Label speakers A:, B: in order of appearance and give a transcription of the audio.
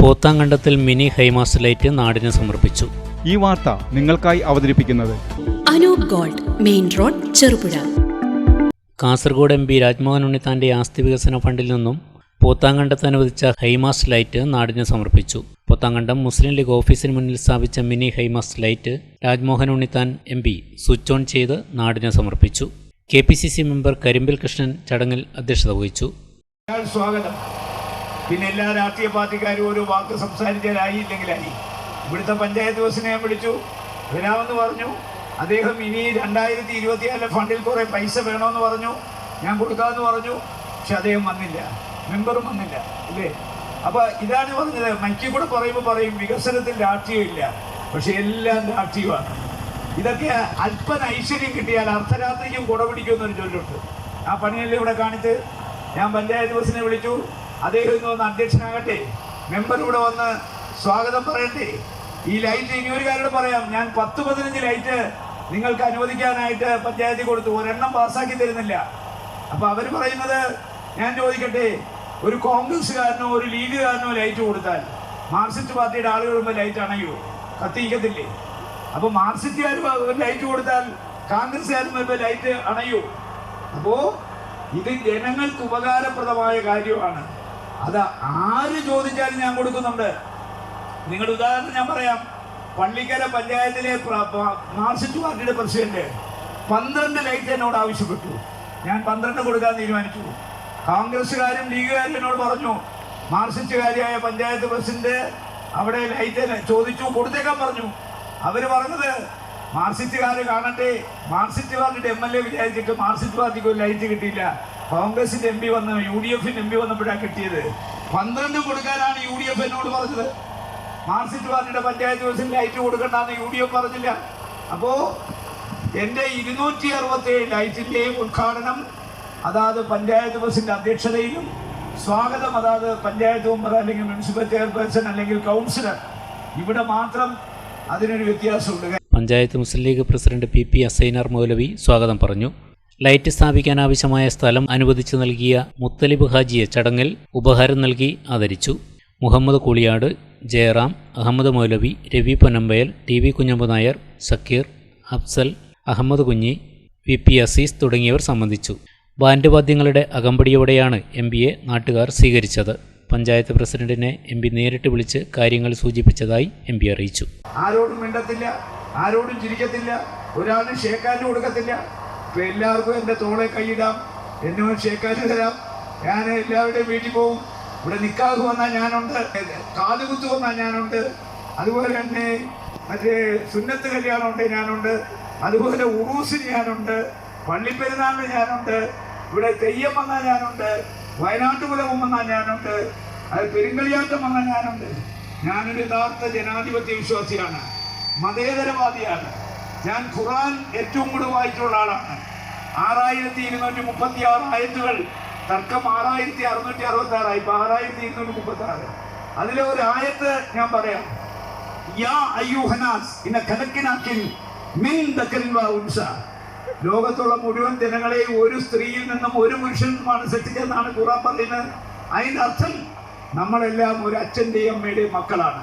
A: പോത്താങ്കണ്ടത്തിൽ mini high mast light നാടിന് സമർപ്പിച്ചു.
B: ഈ വാർത്ത നിങ്ങൾക്കായി അവതരിപ്പിക്കുന്നത്
C: Anoop gold main road Cherupuzha.
A: Kasaragod M P Rajmohan ഉണ്ണിത്താന്റെ ആസ്തി വികസന ഫണ്ടിൽ നിന്നും പോത്താങ്കണ്ടത്ത് അനുവദിച്ച ഹൈമാസ് ലൈറ്റ് നാടിന് സമർപ്പിച്ചു. പോത്താങ്കണ്ടം മുസ്ലിം ലീഗ് ഓഫീസിന് മുന്നിൽ സ്ഥാപിച്ച mini high mast light Rajmohan Unnithan M P switch on ചെയ്ത് നാടിന് സമർപ്പിച്ചു. K P C C member Karimbil Krishnan ചടങ്ങിൽ അധ്യക്ഷത വഹിച്ചു.
D: സ്വാഗതം. പിന്നെ എല്ലാ രാഷ്ട്രീയ പാർട്ടിക്കാരും ഒരു വാക്ക് സംസാരിച്ചാലായി ഇല്ലെങ്കിലായി. ഇവിടുത്തെ പഞ്ചായത്ത് ബസ്സിനെ ഞാൻ വിളിച്ചു. വരാമെന്ന് പറഞ്ഞു. അദ്ദേഹം ഇനി രണ്ടായിരത്തി ഇരുപത്തിയാറിലെ ഫണ്ടിൽ കുറേ പൈസ വേണമെന്ന് പറഞ്ഞു. ഞാൻ കൊടുക്കാമെന്ന് പറഞ്ഞു. പക്ഷെ അദ്ദേഹം വന്നില്ല. മെമ്പറും വന്നില്ല. അല്ലേ? അപ്പോൾ ഇതാണ് പറഞ്ഞത്. മൈക്കിൽ കൂടെ പറയുമ്പോൾ പറയും വികസനത്തിൽ രാഷ്ട്രീയമില്ല. പക്ഷെ എല്ലാം രാഷ്ട്രീയമാണ്. ഇതൊക്കെ അല്പന ഐശ്വര്യം കിട്ടിയാൽ അർദ്ധരാത്രിക്കും കുട പിടിക്കുമെന്നൊരു ചൊല്ലുണ്ട്. ആ പണിയല്ലേ ഇവിടെ കാണിച്ച് ഞാൻ പഞ്ചായത്ത് ബസ്സിനെ വിളിച്ചു. അദ്ദേഹം ഇന്ന് വന്ന് അധ്യക്ഷനാകട്ടെ. മെമ്പർ ഇവിടെ വന്ന് സ്വാഗതം പറയട്ടെ. ഈ ലൈറ്റ് ഇനി ഒരു കാര്യം പറയാം. ഞാൻ പത്ത് പതിനഞ്ച് ലൈറ്റ് നിങ്ങൾക്ക് അനുവദിക്കാനായിട്ട് പഞ്ചായത്തിൽ കൊടുത്തു. ഒരെണ്ണം പാസ്സാക്കി തരുന്നില്ല. അപ്പൊ അവർ പറയുന്നത് ഞാൻ ചോദിക്കട്ടെ ഒരു കോൺഗ്രസ്സുകാരനോ ഒരു ലീഗുകാരനോ ലൈറ്റ് കൊടുത്താൽ മാർക്സിസ്റ്റ് പാർട്ടിയുടെ ആളുകൾ വരുമ്പോൾ ലൈറ്റ് അണയോ കത്തിക്കത്തില്ലേ അപ്പൊ മാർക്സിസ്റ്റുകാർ ലൈറ്റ് കൊടുത്താൽ കോൺഗ്രസ്സുകാരും വരുമ്പോൾ ലൈറ്റ് അണയോ അപ്പോ ഇത് ജനങ്ങൾക്ക് ഉപകാരപ്രദമായ കാര്യമാണ്. അത് ആര് ചോദിച്ചാലും ഞാൻ കൊടുക്കുന്നുണ്ട്. നിങ്ങളുടെ ഉദാഹരണം ഞാൻ പറയാം. പള്ളിക്കര പഞ്ചായത്തിലെ മാർസിസ്റ്റ് പാർട്ടിയുടെ പ്രസിഡന്റ് പന്ത്രണ്ട് ലൈറ്റ് എന്നോട് ആവശ്യപ്പെട്ടു. ഞാൻ പന്ത്രണ്ട് കൊടുക്കാൻ തീരുമാനിച്ചു. കോൺഗ്രസ്സുകാരും ലീഗുകാരും എന്നോട് പറഞ്ഞു മാർസിസ്റ്റുകാരിയായ പഞ്ചായത്ത് പ്രസിഡന്റ് അവിടെ ലൈറ്റ് ചോദിച്ചു കൊടുത്തേക്കാൻ പറഞ്ഞു. അവർ പറഞ്ഞത് മാർക്സിസ്റ്റുകാർ കാണട്ടെ മാർസിസ്റ്റ് പാർട്ടിയുടെ എം എൽ എ വിചാരിച്ചിട്ട് മാർസിസ്റ്റ് പാർട്ടിക്ക് ഒരു ലൈറ്റ് കിട്ടിയില്ല. കോൺഗ്രസിന്റെ എം പി വന്ന് യു ഡി എഫിന്റെ എം പി വന്നപ്പോഴാണ് കിട്ടിയത്. പന്ത്രണ്ട് കൊടുക്കാനാണ് യു ഡി എഫ് എന്നോട് പറഞ്ഞത്. മാർക്സിസ്റ്റ് പാർട്ടിയുടെ പഞ്ചായത്ത് ബസ്സിൽ ലൈറ്റ് കൊടുക്കണ്ടെന്ന് യു ഡി എഫ് പറഞ്ഞില്ല. അപ്പോ എന്റെ ഇരുന്നൂറ്റി അറുപത്തി ഏഴ് ലൈറ്റിന്റെയും ഉദ്ഘാടനം അതാത് പഞ്ചായത്ത് ബസ്സിന്റെ അധ്യക്ഷതയിലും സ്വാഗതം അതാത് പഞ്ചായത്ത് മെമ്പർ അല്ലെങ്കിൽ മുനിസിപ്പൽ ചെയർപേഴ്സൺ അല്ലെങ്കിൽ കൗൺസിലർ ഇവിടെ മാത്രം അതിനൊരു വ്യത്യാസമുണ്ട്.
A: Panchayat Muslim League president P P Assainar Moulavi സ്വാഗതം പറഞ്ഞു. ലൈറ്റ് സ്ഥാപിക്കാൻ ആവശ്യമായ സ്ഥലം അനുവദിച്ചു നൽകിയ മുത്തലിബ് ഹാജിയെ ചടങ്ങിൽ ഉപഹാരം നൽകി ആദരിച്ചു. Muhammad Kooliyad Jayaram Ahammed Moulavi Ravi Ponnambayal T V Kunhamba Nair Sakkeer Afsal Ahammed Kunhi V P Azeez തുടങ്ങിയവർ സംബന്ധിച്ചു. ബാൻഡ് വാദ്യങ്ങളുടെ അകമ്പടിയോടെയാണ് എം പിയെ നാട്ടുകാർ സ്വീകരിച്ചത്. പഞ്ചായത്ത് പ്രസിഡന്റിനെ എം പി നേരിട്ട് വിളിച്ച് കാര്യങ്ങൾ സൂചിപ്പിച്ചതായി എം പി അറിയിച്ചു.
D: ആരോടും മിണ്ടത്തില്ല ആരോടും ചിരിക്കത്തില്ല ഒരാളും ഷേക്കാനും കൊടുക്കത്തില്ല ഇപ്പൊ എല്ലാവർക്കും എന്റെ തോളെ കൈയിടാം. എന്നോട് ഷേക്കാറ്റ് തരാം. ഞാൻ എല്ലാവരുടെയും വീട്ടിൽ പോകും ഇവിടെ നിക്കാഹ് വന്നാൽ ഞാനുണ്ട്. കാതുകുത്ത് വന്നാൽ ഞാനുണ്ട്. അതുപോലെ തന്നെ മറ്റേ സുന്നത്ത് കല്യാണം ഉണ്ട് ഞാനുണ്ട്. അതുപോലെ ഉറൂസിന് ഞാനുണ്ട്. പള്ളിപ്പെരുന്നാളിന് ഞാനുണ്ട്. ഇവിടെ തെയ്യം വന്നാൽ ഞാനുണ്ട്. വയനാട്ട് കുലവും വന്നാൽ ഞാനുണ്ട്. അത് പെരുങ്കളിയാട്ടം വന്നാൽ ഞാനുണ്ട്. ഞാനൊരു യഥാർത്ഥ ജനാധിപത്യ വിശ്വാസിയാണ്. മതേതരവാദിയാണ്. ഞാൻ ഖുറാൻ ഏറ്റവും കൂടുതൽ വായിച്ചുള്ള ആളാണ് ആറായിരത്തി ഇരുന്നൂറ്റി മുപ്പത്തി ആറ് ആയത്തുകൾ തർക്കം ആറായിരത്തി അറുന്നൂറ്റി അറുപത്തി ആറായി ഇപ്പൊ ആറായിരത്തി ഇരുന്നൂറ്റി മുപ്പത്തി ആറ് അതിലെ ഒരു ആയത്ത് ഞാൻ പറയാം ലോകത്തുള്ള മുഴുവൻ ജനങ്ങളെയും ഒരു സ്ത്രീയിൽ നിന്നും ഒരു പുരുഷനിൽ നിന്നുമാണ് സൃഷ്ടിച്ചതെന്നാണ് ഖുറാൻ പറയുന്നത്. അതിന്റെ അർത്ഥം നമ്മളെല്ലാം ഒരു അച്ഛന്റെയും അമ്മയുടെയും മക്കളാണ്.